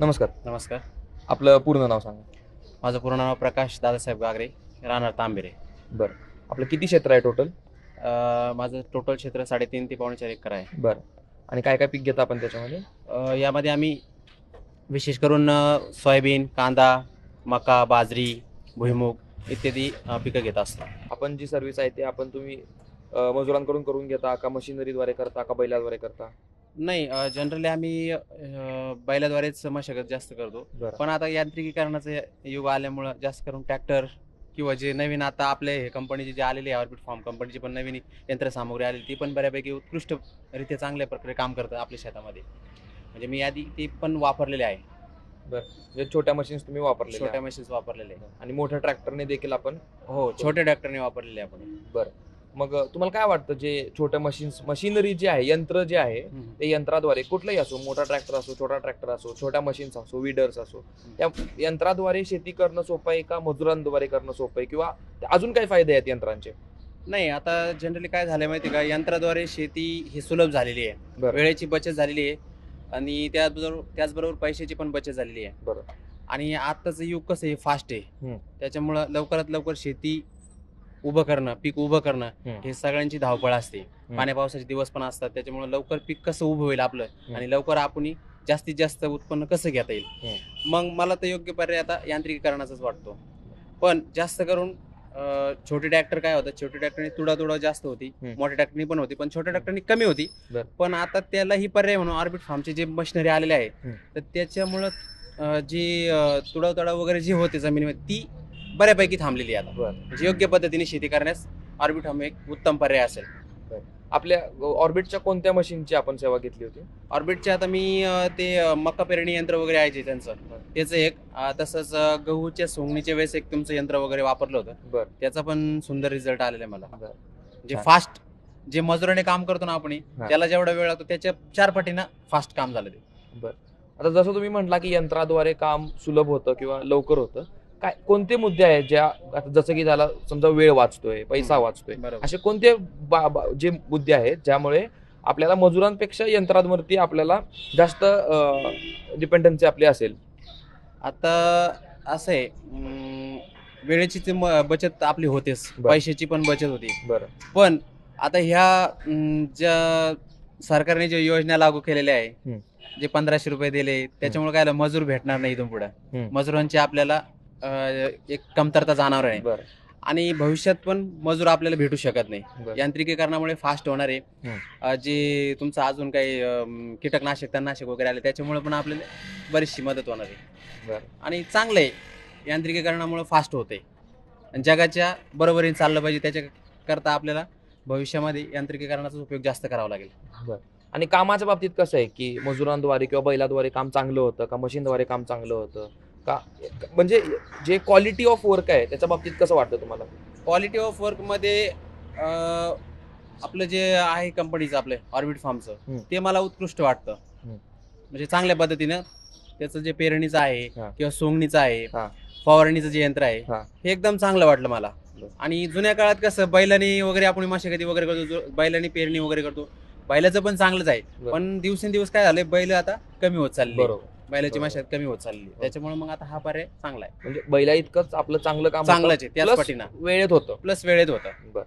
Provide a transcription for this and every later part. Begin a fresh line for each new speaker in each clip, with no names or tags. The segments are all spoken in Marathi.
नमस्कार.
नमस्कार.
आपलं पूर्ण नाव सांगा.
माझं पूर्ण नाव प्रकाश दादासाहेब गागरे राहणार तांबेरे.
बरं. आपलं किती क्षेत्र आहे टोटल
अ, माझं टोटल क्षेत्र साडेतीन ते पावणे चार एकर आहे.
बरं. आणि काय काय पीक घेता आपण त्याच्यामध्ये?
अ, यामध्ये आम्ही विशेष करून अ, सोयाबीन कांदा मका बाजरी भुईमुग इत्यादी अ, पिकं घेत असतो.
आपण जी सर्व्हिस आहे ते आपण तुम्ही अं, मजुरांकडून करून घेता का मशिनरीद्वारे करता का बैलाद्वारे करता?
नाही जनरली आम्ही अ, बैलाद्वारेच मशागत जास्त करतो.
बरं.
पण आता यांत्रिकीकरणाचं युग आल्यामुळं जास्त करून ट्रॅक्टर किंवा जे नवीन आता आपले हे कंपनीचे जे आलेले आहे ऑर्बिट फार्म कंपनीची पण नवीन यंत्रसामुग्री आलेली ती पण बऱ्यापैकी उत्कृष्टरित्या चांगल्या प्रकारे काम करतं आपल्या शेतामध्ये. म्हणजे मी आधी ते पण वापरलेले आहे.
म्हणजे छोट्या मशीन्स तुम्ही वापरले
छोट्या मशीन्स वापरलेले आहे.
आणि मोठ्या ट्रॅक्टरने देखील आपण
हो छोट्या ट्रॅक्टरने वापरलेले आपण.
बरं. मग तुम्हाला काय वाटतं जे छोट्या मशीन्स मशिनरी जे आहे यंत्र जे आहे ते यंत्राद्वारे कुठलंही असो मोठा ट्रॅक्टर असो छोटा ट्रॅक्टर असो छोट्या मशीन्स असो विडर्स असो त्या यंत्राद्वारे शेती करणं सोपं आहे का मजुरांद्वारे करणं सोपं आहे? किंवा अजून काय फायदे आहेत यंत्रांचे?
नाही आता जनरली काय झालंय माहिती का यंत्राद्वारे शेती ही सुलभ झालेली आहे. वेळेची बचत झालेली आहे आणि त्याचबरोबर त्याचबरोबर पैशाची पण बचत झालेली आहे.
बरं.
आणि आत्ताचं युग कसं आहे फास्ट. आहे. त्याच्यामुळं लवकरात लवकर शेती उभं करणं पीक उभं करणं. हे सगळ्यांची धावपळ असते पाण्या पावसाचे दिवस पण असतात त्याच्यामुळे लवकर पीक कसं उभं होईल आपलं आणि लवकर आपण जास्तीत जास्त उत्पन्न कसं घेता येईल मग मला तर योग्य पर्याय आता यांत्रिकीकरणाचाच वाटतो पण जास्त करून छोटे ट्रॅक्टर काय होतं छोटे ट्रॅक्टरने तुडा तुडा जास्त होती. मोठ्या ट्रॅक्टरनी पण होती पण छोट्या ट्रॅक्टरनी कमी होती. पण आता त्याला ही पर्याय म्हणून ऑर्बिट फार्मचे जे मशिनरी आलेले आहे. तर त्याच्यामुळं जी अं, तुडा तुडा वगैरे जी होते जमिनीमध्ये ती बऱ्यापैकी थांबलेली आहे आता.
बरं.
म्हणजे योग्य पद्धतीने शेती करण्यास ऑर्बिट फार्म एक उत्तम पर्याय असेल.
आपल्या ऑर्बिटच्या कोणत्या मशीनची आपण सेवा घेतली होती?
ऑर्बिटचे आता मी अं, ते अं, मका पेरणी यंत्र वगैरे आहे जे त्यांचं. त्याचं एक अं, तसंच अं, गहूच्या सोंगणीच्या वेळेस एक तुमचं यंत्र वगैरे वापरलं होतं.
बर.
त्याचा पण सुंदर रिझल्ट आलेला आहे मला.
बर.
जे
छान.
फास्ट जे मजुराने काम करतो ना आपण
हा.
त्याला जेवढा वेळ लागतो त्याच्या चार पटीनं फास्ट काम झालं ते.
आता जसं तुम्ही म्हटला की यंत्राद्वारे काम सुलभ होतं किंवा लवकर होतं काय कोणते मुद्दे आहेत ज्या आता जसं की झाला समजा वेळ वाचतोय पैसा. वाचतोय असे कोणते जे मुद्दे आहेत ज्यामुळे आपल्याला मजुरांपेक्षा यंत्रांवरती आपल्याला जास्त डिपेंडन्सी आपली असेल
आता असं आहे वेळेची बचत आपली होतेच. पैशाची पण बचत होती
बरं
पण आता ह्या ज्या सरकारने ज्या योजना लागू केलेल्या आहे. जे पंधराशे रुपये दिले त्याच्यामुळे काय मजूर भेटणार नाही इथून पुढे. मजुरांची आपल्याला अं, एक कमतरता जाणवणार आहे.
बरं.
आणि भविष्यात पण मजूर आपल्याला भेटू शकत नाही.
बरं.
यांत्रिकीकरणामुळे फास्ट होणार आहे. अं, जे तुमचं अजून काही अं, कीटकनाशक तणनाशक वगैरे आले त्याच्यामुळे पण आपल्याला बरीचशी मदत होणार आहे.
बरं.
आणि चांगलं आहे. यांत्रिकीकरणामुळे फास्ट होते आणि जगाच्या बरोबरीने चाललं पाहिजे. त्याच्याकरता आपल्याला भविष्यामध्ये यांत्रिकीकरणाचा उपयोग जास्त करावा लागेल.
आणि कामाच्या बाबतीत कसं आहे की मजुरांद्वारे किंवा बैलाद्वारे काम चांगलं होतं का मशीनद्वारे काम चांगलं होतं? का म्हणजे जे क्वालिटी ऑफ वर्क आहे त्याच्या बाबतीत कसं वाटतं तुम्हाला
क्वालिटी ऑफ वर्कमध्ये आपलं जे आहे कंपनीचं आपलं ऑर्बिट. फार्मचं ते मला उत्कृष्ट वाटतं. म्हणजे चांगल्या पद्धतीनं त्याचं जे पेरणीचं आहे. किंवा सोंगणीचं आहे. फवारणीचं जे यंत्र आहे
हा.
एकदम चांगलं वाटलं मला. आणि जुन्या काळात कसं बैलांनी वगैरे आपण मशागती वगैरे करतो बैलांनी पेरणी वगैरे करतो बैलाचं पण चांगलंच आहे. पण दिवसेंदिवस काय झालंय बैल आता कमी होत चालली बैलाची. मशागत कमी होत चालली. त्याच्यामुळे मग आता हा पर्याय चांगला आहे.
म्हणजे बैला इतकंच आपलं चांगलं काम
चांगलंच आहे त्याच पटीनं.
वेळेत होतं.
प्लस वेळेत होतं.
बर.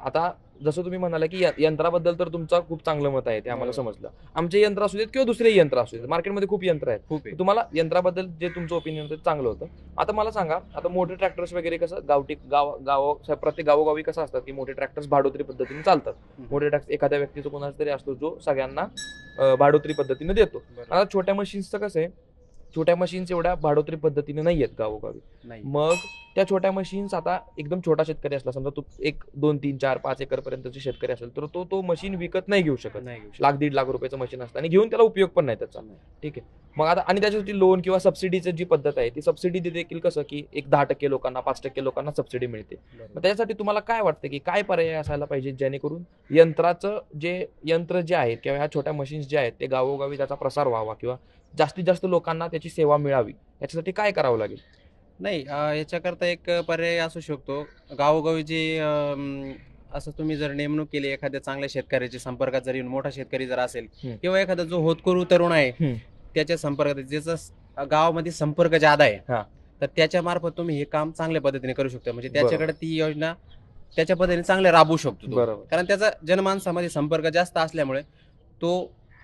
आता जसं तुम्ही म्हणाला की यंत्राबद्दल तर तुमचं खूप चांगलं मत आहे ते आम्हाला
बरोबर.
समजलं आमचे यंत्र असू देत किंवा दुसरे यंत्र असू देत मार्केटमध्ये खूप यंत्र आहेत
खूप
तुम्हाला यंत्राबद्दल जे तुमचं ओपिनियन होतं ते चांगलं होतं आता मला सांगा आता मोठे ट्रॅक्टर्स वगैरे कसं गावठी गाव गाव प्रत्येक गावोगावी कसं असतात की मोठे ट्रॅक्टर्स भाडोत्री पद्धतीने चालतात. मोठे ट्रॅक्टर एखाद्या व्यक्तीचा कोणाचा तरी असतो जो सगळ्यांना भाडोत्री पद्धतीने देतो. आता छोट्या मशीन्सचं कसं आहे छोट्या मशीन्स एवढ्या भाडोत्री पद्धतीने नाही आहेत गावोगावी मग त्या छोट्या मशीन्स आता एकदम छोटा शेतकरी असला समजा तो एक दोन तीन चार पाच एकर पर्यंतचे शेतकरी असेल तर तो तो मशीन विकत नाही घेऊ शकत.
नाही.
लाख दीड लाख रुपयाचं मशीन असतं आणि घेऊन त्याला उपयोग पण नाही त्याचा. ठीक आहे. मग आता आणि त्याच्यासाठी लोन किंवा सबसिडीची जी पद्धत आहे ती सबसिडी देखील कसं की एक दहा टक्के लोकांना पाच टक्के लोकांना सबसिडी मिळते. मग त्याच्यासाठी तुम्हाला काय वाटतं की काय पर्याय असायला पाहिजे जेणेकरून यंत्राचं जे यंत्र जे आहेत किंवा ह्या छोट्या मशीन्स जे आहेत ते गावोगावी त्याचा प्रसार व्हावा किंवा जास्तीत जास्त लोकांना त्याची सेवा मिळावी. याच्यासाठी काय करावं लागेल?
नाही याच्याकरता एक पर्याय असू शकतो. गावोगावी जे असं तुम्ही जर नेमणूक केली एखाद्या चांगल्या शेतकऱ्याच्या संपर्कात जर येऊन मोठा शेतकरी जर असेल. किंवा एखादा जो होतकरू तरुण आहे. त्याच्या संपर्कात ज्याचा गावामध्ये संपर्क ज्यादा. आहे तर त्याच्या मार्फत तुम्ही हे काम चांगल्या पद्धतीने करू शकता. म्हणजे त्याच्याकडे ती योजना त्याच्या पद्धतीने चांगल्या राबवू शकतो कारण त्याचा जनमानसामध्ये संपर्क जास्त असल्यामुळे तो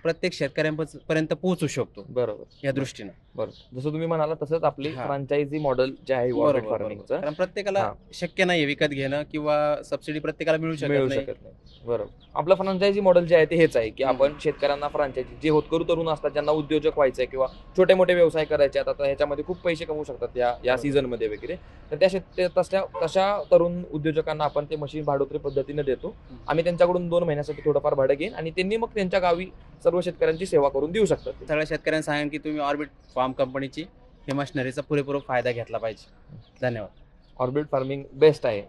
प्रत्येक शेतकऱ्यांपर्यंत पोहोचू शकतो.
बरोबर.
या दृष्टीनं.
बरोबर जसं तुम्ही म्हणाला तसंच आपली
हा.
फ्रांचायझी मॉडेल जे आहे
बरोबर,
ऑर्बिट
बरोबर.
फार्मिंगचं
कारण प्रत्येकाला
हा.
शक्य नाही विकत घेणं किंवा सबसिडी प्रत्येकाला मिळू
मिळू
शकत नाही
शकत नाही बरोबर आपलं फ्रांचायझी मॉडेल जे आहे ते हेच आहे की
हम्म.
आपण शेतकऱ्यांना फ्रांचायझी जे होतकरू तरुण असतात ज्यांना उद्योजक व्हायचंय किंवा छोटे मोठे व्यवसाय करायचे आहेत आता ह्याच्यामध्ये खूप पैसे कमवू शकतात या या
बरोबर.
सीझनमध्ये वगैरे तर त्या शेत ते- तशा तशा तरुण उद्योजकांना आपण ते मशीन भाडोत्री पद्धतीने देतो आम्ही त्यांच्याकडून दोन महिन्यासाठी थोडंफार भाडं घेईन आणि त्यांनी मग त्यांच्या गावी सर्व शेतकऱ्यांची सेवा करून देऊ शकतात ते.
सगळ्या शेतकऱ्यांना सांगेन की तुम्ही ऑर्बिट फार्म कंपनीची हे मशिनरीचा पुरेपूर फायदा घेतला पाहिजे. धन्यवाद.
ऑर्बिट फार्मिंग बेस्ट आहे.